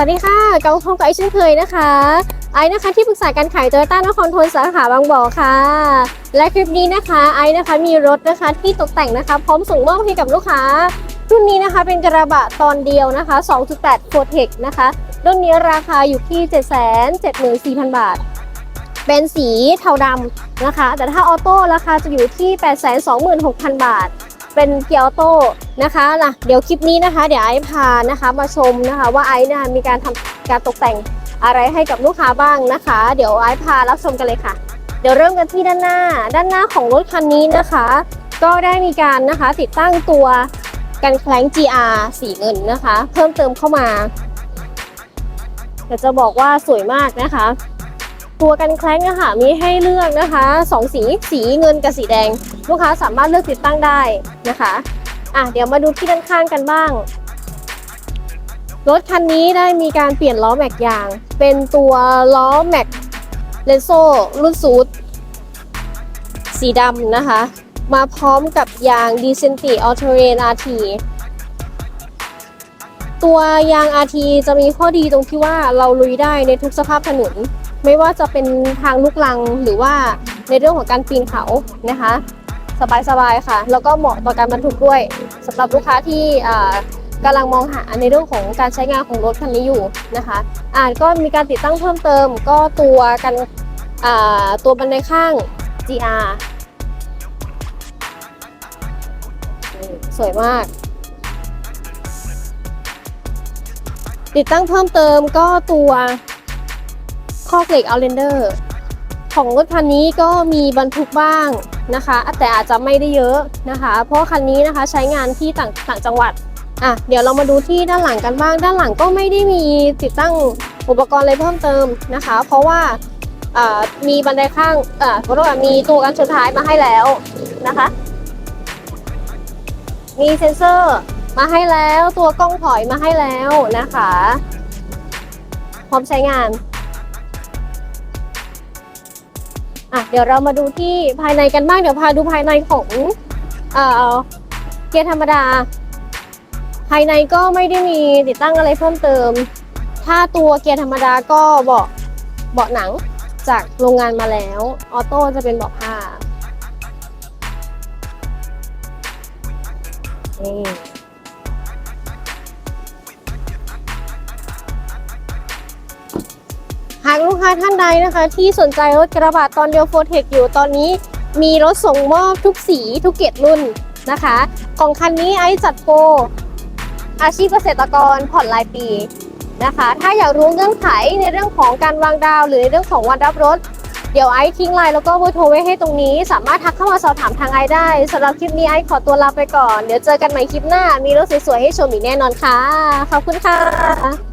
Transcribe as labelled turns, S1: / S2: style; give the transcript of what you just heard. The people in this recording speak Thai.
S1: สวัสดีค่ะกลับมาพบกับไอเช่นเคยนะคะ ไอนะคะที่ปรึกษาการขายโตโยต้านครทนสาขาบางบ่อค่ะ และคลิปนี้นะคะไอนะคะมีรถนะคะที่ตกแต่งนะคะ พร้อมส่งมอบให้กับลูกค้ารุ่นนี้นะคะเป็นกระบะตอนเดียวนะคะ 2.8 Pro t e c นะคะรุ่นนี้ราคาอยู่ที่ 774,000 บาท เป็นสีเทาดำนะคะ แต่ถ้าออโต้ราคาจะอยู่ที่ 826,000 บาท เป็นเกียร์ออโต้นะคะนะเดี๋ยวคลิปนี้นะคะ เดี๋ยวไอซ์พานะคะมาชมนะคะ ว่าไอซ์นะคะมีการทำการตกแต่งอะไรให้กับลูกค้าบ้างนะคะ เดี๋ยวไอซ์พารับชมกันเลยค่ะ เดี๋ยวเริ่มกันที่ด้านหน้า ด้านหน้าของรถคันนี้นะคะ ก็ได้มีการนะคะติดตั้งตัวกันแคล้ง GR สีเงินนะคะ เพิ่มเติมเข้ามาแต่จะบอกว่าสวยมากนะคะ ตัวกันแคล้งอะค่ะมีให้เลือกนะคะสองสีสีเงินกับสีแดง ลูกค้าสามารถเลือกติดตั้งได้นะคะอะเดี๋ยวมาดูที่ด้านข้างกันบ้าง รถคันนี้ได้มีการเปลี่ยนล้อแม็กยาง เป็นตัวล้อแม็กเลนโซรุ่นซูดสีดำนะคะ มาพร้อมกับยาง d e c e n t i All Terrain RT ตัวยาง RT จะมีข้อดีตรงที่ว่าเราลุยได้ในทุกสภาพถนน ไม่ว่าจะเป็นทางลูกลังหรือว่าในเรื่องของการปีนเขานะคะ สบายๆค่ะ แล้วก็เหมาะต่อการบรรทุกด้วยสำหรับลูกค้าที่อ่ากำลังมองหาในเรื่องของการใช้งานของรถคันนี้อยู่นะคะอ่าก็มีการติดตั้งเพิ่มเติม ก็ตัวกันตัวบันไดข้าง GR สวยมาก ติดตั้งเพิ่มเติมก็ตัว คอกเหล็ก Outlander ของรถคันนี้ก็มีบรรทุกบ้างนะคะ แต่อาจจะไม่ได้เยอะนะคะ เพราะคันนี้นะคะใช้งานที่ต่างต่างจังหวัดอะเดี๋ยวเรามาดูที่ด้านหลังกันบ้าง ด้านหลังก็ไม่ได้มีติดตั้งอุปกรณ์อะไรเพิ่มเติมนะคะ เพราะว่ามีบันไดข้างอ่าเพราะว่ามีตัวกันชนท้ายมาให้แล้วนะคะ มีเซ็นเซอร์มาให้แล้วตัวกล้องถอยมาให้แล้วนะคะ พร้อมใช้งาน อะเดี๋ยวเรามาดูที่ภายในกันบ้างเดี๋ยวพาดูภายในของเอ่อเกียร์ธรรมดา ภายในก็ไม่ได้มีติดตั้งอะไรเพิ่มเติม ถ้าตัวเกียร์ธรรมดาก็เบาะเบาะหนังจากโรงงานมาแล้วออโต้จะเป็นเบาะผ้านี่ ค้าท่านใดนะคะ ที่สนใจรถกระบะตอนเดียวโฟเทคอยู่ตอนนี้ มีรถส่งมอบทุกสีทุกเกรดรุ่นนะคะ ของคันนี้ไอจัดโปรอาชีพเกษตรกรผ่อนรายปีนะคะ ถ้าอยากรู้เงื่อนไขในเรื่องของการวางดาว หรือในเรื่องของวันรับรถ เดี๋ยวไอทิ้งไลน์แล้วก็เบอร์โทรไว้ให้ตรงนี้ สามารถทักเข้ามาสอบถามทางไอได้สำหรับคลิปนี้ไอขอตัวลาไปก่อน เดี๋ยวเจอกันใหม่คลิปหน้า มีรถสวยๆให้ชมอีกแน่นอนค่ะ ขอบคุณค่ะ